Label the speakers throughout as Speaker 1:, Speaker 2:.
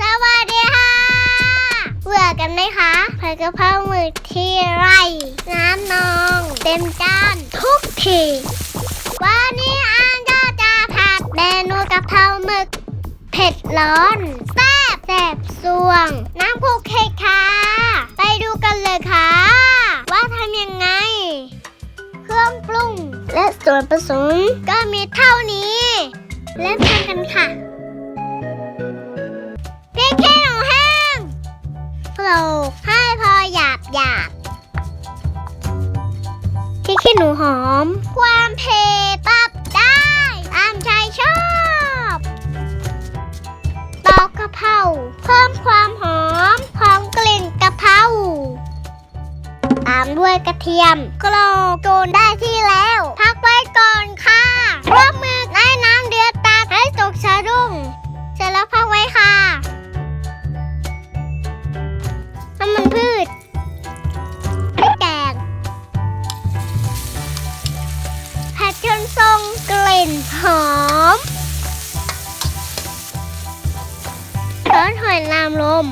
Speaker 1: สวัสดีค่ะเบื่อกันไหมคะผัดกะเพราหมึกที่ไร น้ำนอง เต็มจานทุกทีวันนี้อันก็จะผัดเมนูกะเพราหมึก เผ็ดร้อนแซ่บแซ่บสวง น้ำผูกเค้กค่ะ ไปดูกันเลยค่ะ ว่าทำยังไง เครื่องปรุง และส่วนผสมก็มีเท่านี้ เริ่มทำกันค่ะ กให้พอหยาบหยาบพริกขี้หนูหอม ความเผ็ดปรับได้ตามใจชอบตอกกะเพราเพิ่มความหอมของกลิ่นกะเพราตามด้วยกระเทียมกรอกโกนได้ที่แล้ว พักไว้ก่อนค่ะรวบมือ ลม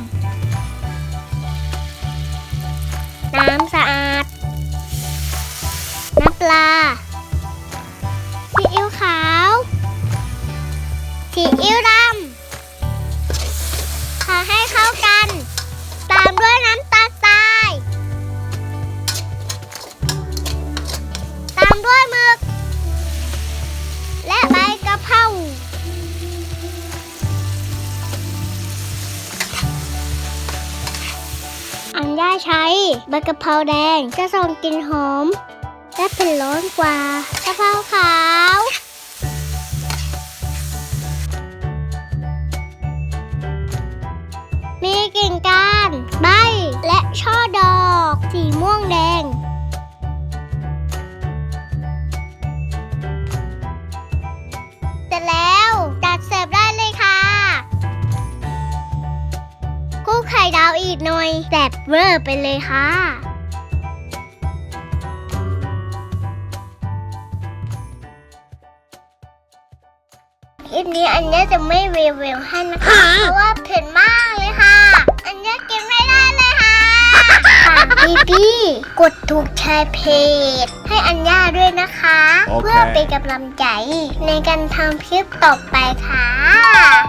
Speaker 1: น้ำสะอาด น้ำปลาซีอิ๊วขาวซีอิ๊วดำ ใช้ใบกะเพราแดงจะส่งกลิ่นหอม และเป็นร้อนกว่ากะเพราขาวมีกิ่งก้านใบและช่อดอก สีม่วงแดง ไข่ดาวอีกหน่อยแซ่บเวอร์ไปเลยค่ะ คลิปนี้อันเนี้ยจะไม่รีวิวให้นะคะ เพราะว่าเผ็ดมากเลยค่ะ อันเนี้ยกินไม่ได้เลยค่ะ ฝากพี่พี่ๆกดถูกแชร์เพจ ให้อัญญาด้วยนะคะ
Speaker 2: โอเค
Speaker 1: เพื่อเป็นกำลังใจ ในการทำคลิปต่อไปค่ะ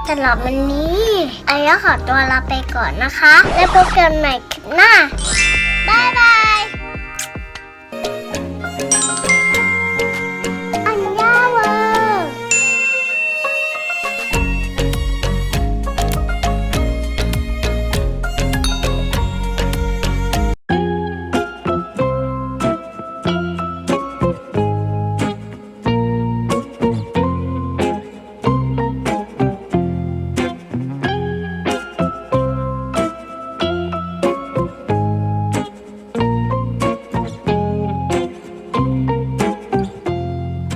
Speaker 1: สำหรับวันนี้อัญญาขอตัวลาไปก่อนนะคะ แล้วพบกันใหม่คลิปหน้า